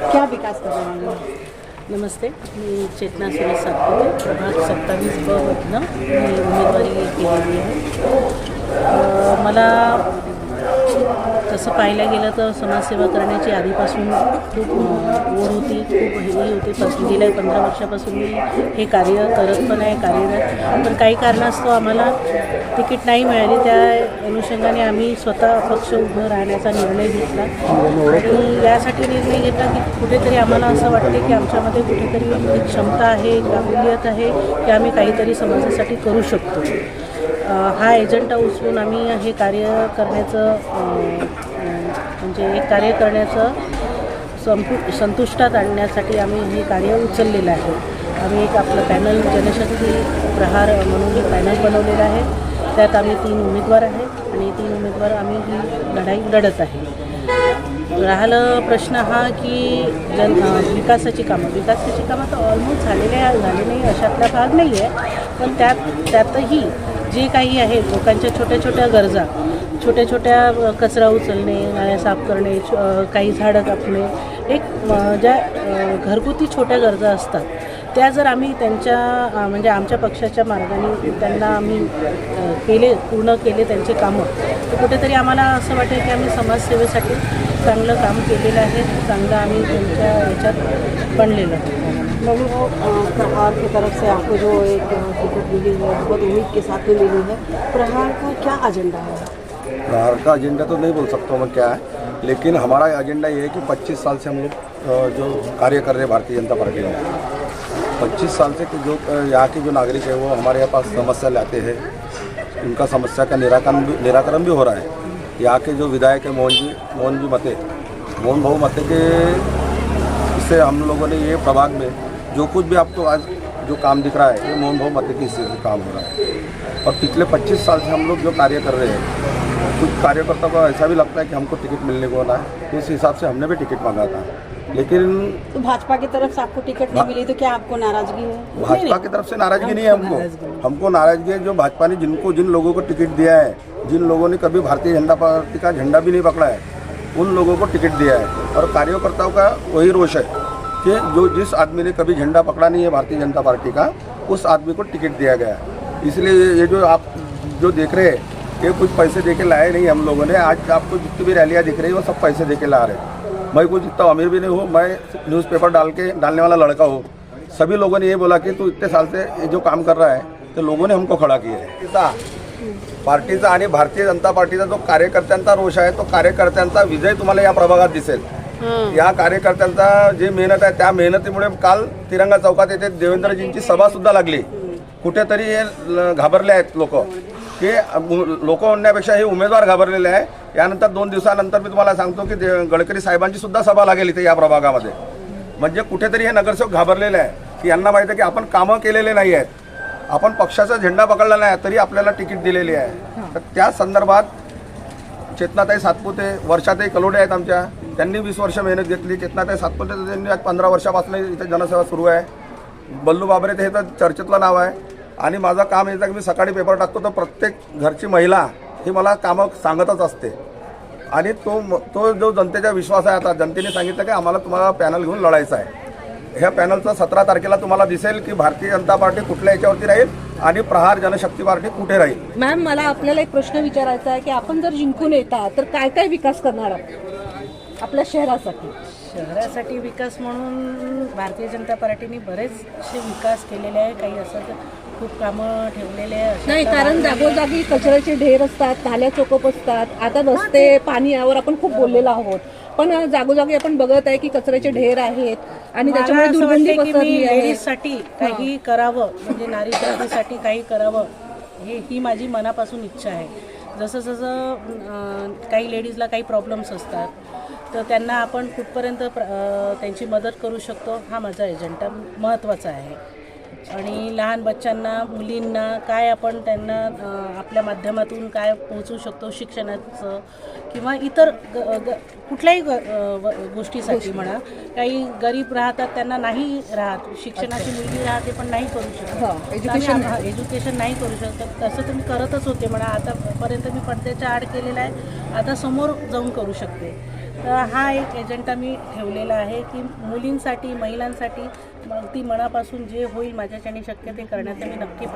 क्या विकास कर रहे हैं? नमस्ते मी चेतना सुरेश सातपुते. प्रभाग सत्तावीस ब मी उमेदवारी केलेली आहे. मला तसं पाहायला गेलं तर समाजसेवा करण्याची आधीपासून खूप ओढ होती खूप हेही होती. पण गेल्या पंधरा वर्षापासून मी हे कार्य करत पण आहे कार्यरत. पण काही कारणास्तव आम्हाला तिकीट नाही मिळाली. त्या अनुषंगाने आम्ही स्वतः पक्ष उभं राहण्याचा निर्णय घेतला. आणि यासाठी निर्णय घेतला की कुठेतरी आम्हाला असं वाटते की आमच्यामध्ये कुठेतरी एक क्षमता आहे एक काबिलियत आहे की आम्ही काहीतरी समाजासाठी करू शकतो. हा एजंटा उचलून आम्ही हे कार्य करण्याचं म्हणजे एक कार्य करण्याचं संपु संतुष्टात आणण्यासाठी आम्ही हे कार्य उचललेलं आहे. आम्ही एक आपलं पॅनल जनशक्ती प्रहार म्हणून हे पॅनल बनवलेलं आहे. त्यात आम्ही तीन उमेदवार आहे आणि तीन उमेदवार आम्ही ही लढाई लढत आहे. राहिलं प्रश्न हा की जन विकासाची कामं विकासाची कामं तर ऑलमोस्ट झालेले झाले नाही अशातला भाग नाही आहे पण त्यात त्यातही जे काही आहे लोकांच्या छोट्या छोट्या गरजा छोट्या छोट्या कचरा उचलणे नाळ्या साफ करणे काही झाडं कापणे एक ज्या घरगुती छोट्या गरजा असतात त्या जर आम्ही त्यांच्या म्हणजे आमच्या पक्षाच्या मार्गाने त्यांना आम्ही केले पूर्ण केले त्यांचे कामं तर कुठेतरी आम्हाला असं वाटेल की आम्ही समाजसेवेसाठी चांगलं काम केलेलं आहे चांगलं आम्ही त्यांच्या याच्यात बनलेलं वो प्रहार की तरफ़ से आपको जो एक टिकट मिली है, बहुत उम्मीद के साथ में मिली है। प्रहार का क्या एजेंडा है? प्रहार का एजेंडा तो नहीं बोल सकता मैं क्या है, लेकिन हमारा एजेंडा ये है कि 25 साल से हम लोग जो कार्य कर रहे हैं भारतीय जनता पार्टी में 25 साल से जो यहाँ के जो नागरिक है वो हमारे यहाँ पास समस्या लाते हैं, उनका समस्या का निराकरण भी निराकरण भी हो रहा है। यहाँ के जो विधायक है मोहन जी मोहन जी मते, मोहन भाऊ मते के, इससे हम लोगों ने ये प्रभाग में जो कुछ भी आपको आज जो काम दिख रहा है ये मोहन भाऊ मते के हिस्से से काम हो रहा है। और पिछले 25 साल से हम लोग जो कार्य कर रहे हैं कुछ कार्यकर्ता को ऐसा भी लगता है कि हमको टिकट मिलने को वाला है। उस हिसाब से हमने भी टिकट मांगा था। लेकिन तो भाजपा की तरफ़ से आपको टिकट नहीं मिली तो क्या आपको नाराज़गी है? भाजपा की तरफ़ से नाराज़गी नहीं है हमको हमको नाराज़गी है जो भाजपा ने जिनको जिन लोगों को टिकट दिया है जिन लोगों ने कभी भारतीय जनता पार्टी का झंडा भी नहीं पकड़ा है उन लोगों को टिकट दिया है। और कार्यकर्ताओं का वही रोष है। कि जो जिस आदमी ने कभी झंडा पकड़ा नहीं है भारतीय जनता पार्टी का उस आदमी को टिकट दिया गया है। इसलिए ये जो आप जो देख रहे हैं ये कुछ पैसे दे के लाए नहीं हम लोगों ने। आज आपको जितनी भी रैलियाँ दिख रही है वो सब पैसे दे के ला रहे हैं। मैं कुछ इतना अमीर भी नहीं हूँ मैं न्यूज़पेपर डाल के डालने वाला लड़का हूँ। सभी लोगों ने ये बोला कि तू इतने साल से ये जो काम कर रहा है तो लोगों ने हमको खड़ा किया है। पार्टीचा आणि भारतीय जनता पार्टीचा जो कार्यकर्त्यांचा रोष आहे तो कार्यकर्त्यांचा विजय तुम्हाला या प्रभागात दिसेल. या कार्यकर्त्यांचा जे मेहनत आहे त्या मेहनतीमुळे काल तिरंगा चौकात येथे देवेंद्रजींची सभा सुद्धा लागली. कुठेतरी हे घाबरले आहेत लोक. की लोक म्हणण्यापेक्षा हे उमेदवार घाबरलेले आहे. यानंतर दोन दिवसानंतर मी तुम्हाला सांगतो की गडकरी साहेबांची सुद्धा सभा लागेल इथे या प्रभागामध्ये. म्हणजे कुठेतरी हे नगरसेवक घाबरलेले आहे की यांना माहिती आहे की आपण कामं केलेले नाही आहेत. आपण पक्षाचा झेंडा पकडला नाही तरी आपल्याला तिकीट दिलेली आहे. तर त्या संदर्भात चेतनाताई सातपुते वर्षाताई कलोडे आहेत आमच्या. त्यांनी वीस वर्ष मेहनत घेतली. चेतनाताई सातपुते तर त्यांनी आज पंधरा वर्षापासून इथे जनसेवा सुरू आहे. बल्लू बाबरे ते हे तर चर्चेतलं नाव आहे. आणि माझं काम येतं की मी सकाळी पेपर टाकतो तर प्रत्येक घरची महिला ही मला कामं सांगतच असते. आणि तो तो जो जनतेचा विश्वास आहे आता जनतेने सांगितलं की आम्हाला तुम्हाला पॅनल घेऊन लढायचं आहे. ह्या पॅनलचं सतरा तारखेला तुम्हाला दिसेल की भारतीय जनता पार्टी कुठल्या याच्यावरती राहील आणि प्रहार जनशक्ती पार्टी कुठे राहील. मॅम मला आपल्याला एक प्रश्न विचारायचा आहे की आपण जर जिंकून येता तर काय काय विकास करणार आहोत? आपल्या शहरासाठी. शहरासाठी विकास म्हणून भारतीय जनता पार्टीने बरेचसे विकास केलेले आहे. काही असं तर खूप कामं ठेवलेले आहे. नाही कारण जागोजागी कचऱ्याचे ढेर असतात नाल्या चोकप असतात. आता रस्ते पाणी यावर आपण खूप बोललेलो आहोत. पण जागोजागी आपण बघत आहे की कचऱ्याचे ढेर आहेत आणि त्याच्यामुळे दुर्गंधी पसरली आहे. लेडीजसाठी काही करावं म्हणजे नारी शक्तीसाठी काही करावं हे ही माझी मनापासून इच्छा आहे. जसं जसं काही लेडीजला काही प्रॉब्लेम्स असतात तर त्यांना आपण कुठपर्यंत प्र- त्यांची मदत करू शकतो हा माझा एजेंडा महत्त्वाचा आहे. आणि लहान बच्चांना मुलींना काय आपण त्यांना आपल्या माध्यमातून काय पोहोचू शकतो शिक्षणाचं किंवा इतर ग- ग- कुठल्याही गोष्टीसाठी म्हणा काही गरीब राहतात त्यांना नाही राहत शिक्षणाची मुलगी राहते पण नाही करू शकत. हा, तर आम्ही- एज्युकेशन नाही करू शकत. तसं तर मी करतच होते म्हणा आतापर्यंत मी पडद्याच्या आड केलेलं आहे आता समोर जाऊन करू शकते. तर हा एक एजेंडा मी ठेवलेला आहे की मुलींसाठी महिलांसाठी मग ती मनापासून जे होईल माझ्याच्याने शक्य ते करण्याचा मी नक्की